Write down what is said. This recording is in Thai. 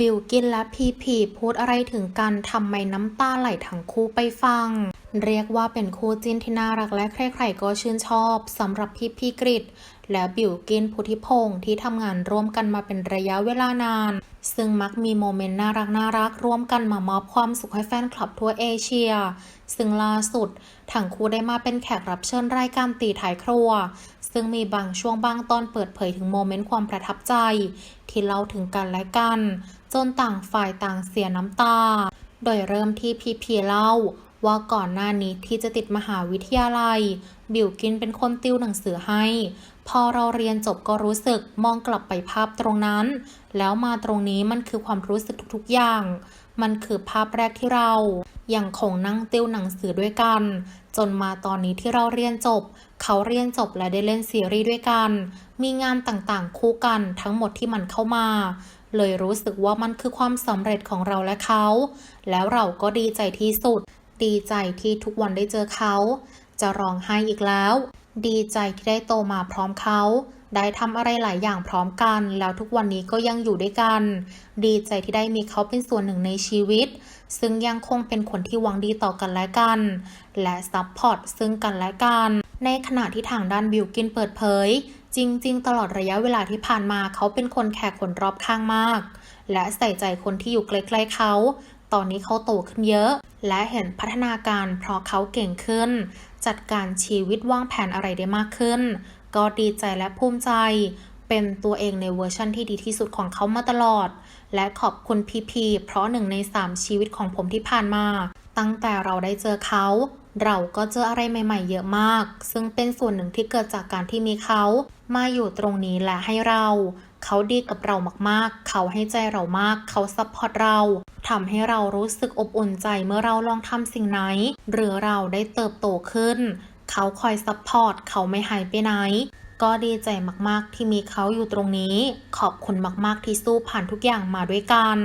บิลกินและพีพีพูดอะไรถึงกันทำไมน้ำตาไหลทั้งคู่ไปฟัง เรียกว่าเป็นคู่จิ้นที่น่ารักและใครๆก็ชื่นชอบสำหรับพีพีกริดและบิลกินพุทธิพงศ์ที่ทำงานร่วมกันมาเป็นระยะเวลานาน ซึ่งมักมีโมเมนต์น่ารักน่ารักร่วมกันมามอบความสุขให้แฟนคลับทั่วเอเชีย ซึ่งล่าสุดทั้งคู่ได้มาเป็นแขกรับเชิญรายการตีถ่ายครัว ซึ่งมีบางช่วงบางตอนเปิดเผยถึงโมเมนต์ความประทับใจ ที่เล่าถึงกันและกัน จนต่างฝ่ายต่างเสียน้ำตา โดยเริ่มที่พีพีเล่าว่าก่อนหน้านี้ที่จะติดมหาวิทยาลัย บิวกินเป็นคนติวหนังสือให้ พอเราเรียนจบก็รู้สึกมองกลับไปภาพตรงนั้น แล้วมาตรงนี้มันคือความรู้สึกทุกๆอย่าง มันคือภาพแรกที่เรา ยังคงนั่งติวหนังสือด้วยกัน จนมาตอนนี้ที่เราเรียนจบ เขาเรียนจบและได้เล่นซีรีส์ด้วยกัน มีงานต่างๆ คู่กันทั้งหมดที่มันเข้ามา เลยรู้สึกว่ามันคือความสำเร็จของเราและเขา แล้วเราก็ดีใจที่สุด ดีใจที่ทุกวันได้เจอเขา จะร้องไห้อีกแล้ว ดีใจที่ได้โตมาพร้อมเขา ได้ทำอะไรหลายอย่างพร้อมกัน แล้วทุกวันนี้ก็ยังอยู่ด้วยกัน ดีใจที่ได้มีเขาเป็นส่วนหนึ่งในชีวิต ซึ่งยังคงเป็นคนที่หวังดีต่อกันและกัน และซัพพอร์ตซึ่งกันและกัน ในขณะที่ทางด้านบิวกินเปิดเผย จริง ๆ ตลอดระยะเวลาที่ผ่านมาเขาเป็นคนแคร์คนรอบข้างมาก และใส่ใจคนที่อยู่ใกล้ๆเขาตอนนี้เขาโตขึ้นเยอะ และเห็นพัฒนาการเพราะเขาเก่งขึ้น จัดการชีวิตวางแผนอะไรได้มากขึ้น ก็ดีใจและภูมิใจ เป็นตัวเองในเวอร์ชั่นที่ดีที่สุดของเขามาตลอด และขอบคุณพีพีเพราะหนึ่งในสามชีวิตของผมที่ผ่านมา ตั้งแต่เราได้เจอเขา เราก็เจออะไรใหม่ ๆ เยอะมาก ซึ่งเป็นส่วนหนึ่งที่เกิดจากการที่มีเขามาอยู่ตรงนี้และให้เรา เขาดีกับเรามากๆ เขาให้ใจเรามาก เขาซัพพอร์ตเราทำให้เรารู้สึกอบอุ่นใจเมื่อเราลองทำสิ่งไหน หรือเราได้เติบโตขึ้น เขาคอยซัพพอร์ตเขาไม่หายไปไหน ก็ดีใจมากๆที่มีเขาอยู่ตรงนี้ ขอบคุณมากๆที่สู้ผ่านทุกอย่างมาด้วยกัน